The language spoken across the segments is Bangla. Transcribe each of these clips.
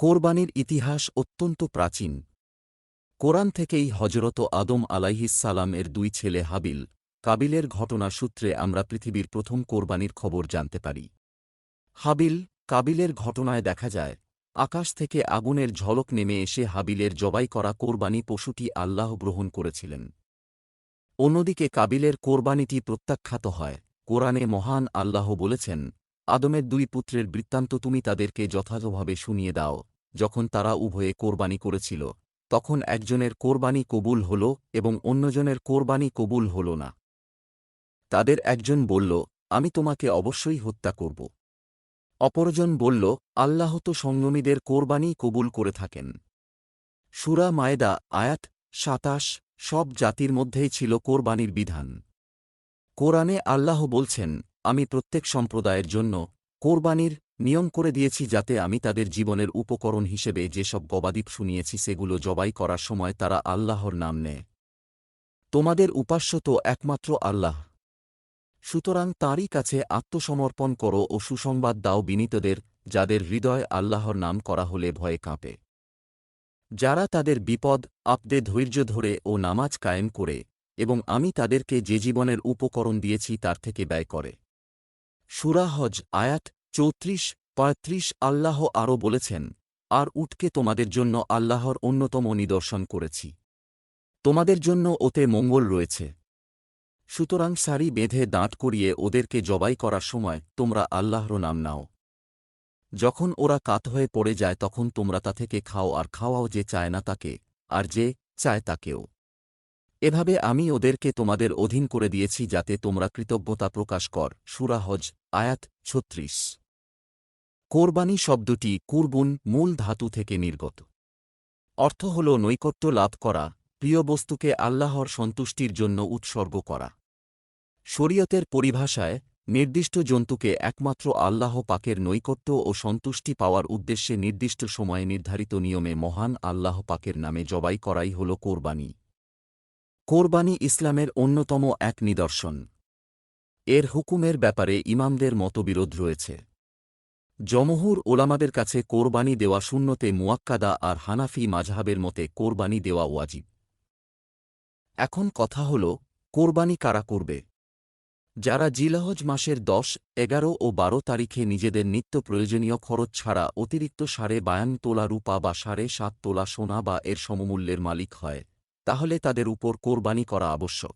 কোরবানির ইতিহাস অত্যন্ত প্রাচীন। কোরআন থেকেই হজরত আদম আলাইহিসালাম এর দুই ছেলে হাবিল, কাবিলের ঘটনা সূত্রে আমরা পৃথিবীর প্রথম কোরবানির খবর জানতে পারি। হাবিল, কাবিলের ঘটনায় দেখা যায়, আকাশ থেকে আগুনের ঝলক নেমে এসে হাবিলের জবাই করা কোরবানি পশুটি আল্লাহ গ্রহণ করেছিলেন। অন্যদিকে কাবিলের কোরবানিটি প্রত্যাখ্যাত হয়। কোরআনে মহান আল্লাহ বলেছেন, আদমের দুই পুত্রের বৃত্তান্ত তুমি তাদেরকে যথাযথভাবে শুনিয়ে দাও। যখন তারা উভয়ে কোরবানি করেছিল, তখন একজনের কোরবানি কবুল হল এবং অন্যজনের কোরবানি কবুল হল না। তাদের একজন বলল, আমি তোমাকে অবশ্যই হত্যা করব। অপরজন বলল, আল্লাহ তো সংযমীদের কোরবানি কবুল করে থাকেন। সুরা মায়েদা, আয়াত সাতাশ, সব জাতির মধ্যেই ছিল কোরবানির বিধান। কোরআনে আল্লাহ বলছেন, আমি প্রত্যেক সম্প্রদায়ের জন্য কোরবানির নিয়ম করে দিয়েছি যাতে আমি তাদের জীবনের উপকরণ হিসেবে যেসব গবাদীপ শুনিয়েছি সেগুলো জবাই করার সময় তারা আল্লাহর নাম নেয়। তোমাদের উপাস্য তো একমাত্র আল্লাহ। সুতরাং তাঁরই কাছে আত্মসমর্পণ করো ও সুসংবাদ দাও বিনীতদের, যাদের হৃদয় আল্লাহর নাম করা হলে ভয়ে কাঁপে। যারা তাদের বিপদ, আপদে ধৈর্য ধরে ও নামাজ কায়েম করে, এবং আমি তাদেরকে যে জীবনের উপকরণ দিয়েছি তার থেকে ব্যয় করে। সুরাহজ আয়াত চৌত্রিশ, পঁয়ত্রিশ আল্লাহ আরও বলেছেন, আর উটকে তোমাদের জন্য আল্লাহর অন্যতম নিদর্শন করেছি। তোমাদের জন্য ওতে মঙ্গল রয়েছে। সুতরাং সারি বেঁধে দাঁত করিয়ে ওদেরকে জবাই করার সময় তোমরা আল্লাহর নাম নাও। যখন ওরা কাত হয়ে পড়ে যায় তখন তোমরা তা থেকে খাও আর খাওয়াও যে চায় না তাকে, আর যে চায় তাকেও। এভাবে আমি ওদেরকে তোমাদের অধীন করে দিয়েছি যাতে তোমরা কৃতজ্ঞতা প্রকাশ কর। সুরাহজ আয়াত ছত্রিশ। কোরবানি শব্দটি কুরবুন মূল ধাতু থেকে নির্গত। অর্থ হল নৈকট্য লাভ করা, প্রিয় বস্তুকে আল্লাহর সন্তুষ্টির জন্য উৎসর্গ করা। শরীয়তের পরিভাষায়, নির্দিষ্ট জন্তুকে একমাত্র আল্লাহ পাকের নৈকট্য ও সন্তুষ্টি পাওয়ার উদ্দেশ্যে নির্দিষ্ট সময়ে নির্ধারিত নিয়মে মহান আল্লাহ পাকের নামে জবাই করাই হল কোরবানি। কোরবানি ইসলামের অন্যতম এক নিদর্শন। এর হুকুমের ব্যাপারে ইমামদের মতবিরোধ রয়েছে। জমহুর ওলামাদের কাছে কোরবানি দেওয়া শূন্যতে মুয়াক্কাদা আর হানাফি মাঝহাবের মতে কোরবানি দেওয়া ওয়াজিব। এখন কথা হল, কোরবানি কারা করবে? যারা জিলাহজ মাসের দশ, এগারো ও বারো তারিখে নিজেদের নিত্য প্রয়োজনীয় খরচ ছাড়া অতিরিক্ত সাড়ে বায়ান তোলা রূপা বা সাড়ে সাত তোলা সোনা বা এর সমমূল্যের মালিক হয়, তাহলে তাদের উপর কোরবানি করা আবশ্যক।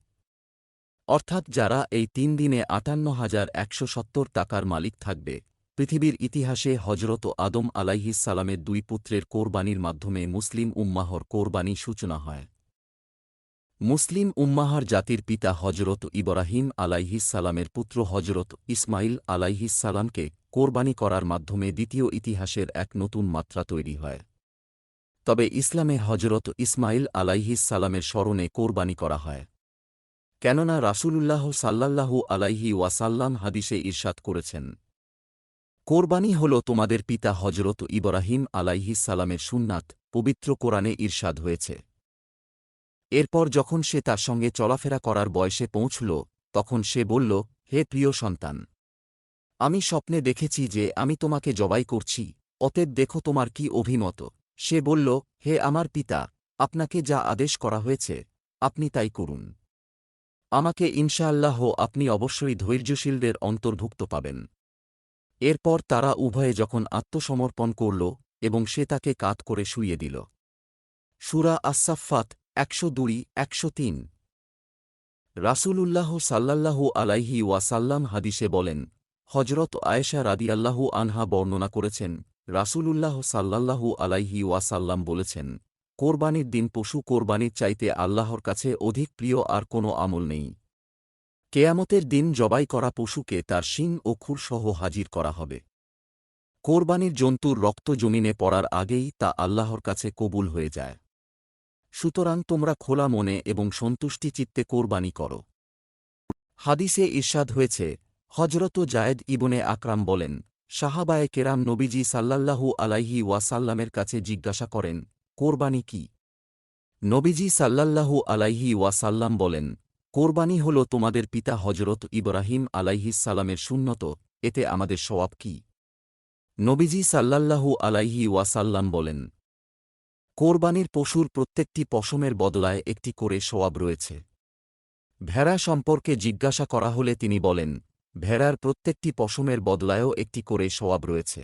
অর্থাৎ যারা এই তিন দিনে আটান্ন হাজার একশো সত্তর টাকার মালিক থাকবে। পৃথিবীর ইতিহাসে হজরত আদম সালামের দুই পুত্রের কোরবানির মাধ্যমে মুসলিম উম্মাহর কোরবানি সূচনা হয়। মুসলিম উম্মাহার জাতির পিতা হজরত ইব্রাহিম সালামের পুত্র হজরত ইসমাইল সালামকে কোরবানি করার মাধ্যমে দ্বিতীয় ইতিহাসের এক নতুন মাত্রা তৈরি হয়। তবে ইসলামে হজরত ইসমাইল সালামের স্মরণে কোরবানি করা হয়। কেননা রাসূলুল্লাহ সাল্লাল্লাহু আলাইহি ওয়াসাল্লাম হাদিসে ইরশাদ করেছেন। কোরবানি হল তোমাদের পিতা হজরত ইব্রাহিম আলাইহি সালামের সুন্নাত, পবিত্র কোরআনে ঈর্ষাদ হয়েছে। এরপর যখন সে তার সঙ্গে চলাফেরা করার বয়সে পৌঁছল, তখন সে বলল, হে প্রিয় সন্তান, আমি স্বপ্নে দেখেছি যে আমি তোমাকে জবাই করছি, অতএব দেখো তোমার কি অভিমত। সে বলল, হে আমার পিতা, আপনাকে যা আদেশ করা হয়েছে, আপনি তাই করুন। আমাকে ইনশাআল্লাহ আপনি অবশ্যই ধৈর্যশীলদের অন্তর্ভুক্ত পাবেন। এরপর তারা উভয়ে যখন আত্মসমর্পণ করল এবং সে তাকে কাত করে শুইয়ে দিল। সুরা আসাফাত একশো দুই, একশো তিন। রাসূলুল্লাহ সাল্লাল্লাহু আলাইহি ওয়াসাল্লাম হাদিসে বলেন হজরত আয়েশা রাদিয়াল্লাহু আনহা বর্ণনা করেছেন, রাসূলুল্লাহ সাল্লাল্লাহু আলাইহি ওয়াসাল্লাম বলেছেন কোরবানির দিন পশু কোরবানির চাইতে আল্লাহর কাছে অধিক প্রিয় আর কোনো আমল নেই। কেয়ামতের দিন জবাই করা পশুকে তার শিং ও খুরসহ হাজির করা হবে। কোরবানির জন্তুর রক্ত জমিনে পড়ার আগেই তা আল্লাহর কাছে কবুল হয়ে যায়। সুতরাং তোমরা খোলা মনে এবং সন্তুষ্টি চিত্তে কোরবানি করো। হাদিসে ঈর্ষাদ হয়েছে হজরত জায়েদ ইবনে আকরাম বলেন, সাহাবায়ে কেরাম নবীজি সাল্লাল্লাহু আলাইহি ওয়াসাল্লামের কাছে জিজ্ঞাসা করেন কোরবানি কি? নবীজি সাল্লাল্লাহু আলাইহি ওয়াসাল্লাম বলেন, কোরবানি হল তোমাদের পিতা হজরত ইব্রাহিম সালামের সুন্নত, এতে আমাদের সওয়াব কি? নবীজি সাল্লাল্লাহু আলাইহি ওয়াসাল্লাম বলেন, কোরবানির পশুর প্রত্যেকটি পশমের বদলায় একটি করে সোয়াব রয়েছে। ভেড়া সম্পর্কে জিজ্ঞাসা করা হলে তিনি বলেন, ভেড়ার প্রত্যেকটি পশমের বদলায়ও একটি করে সোয়াব রয়েছে।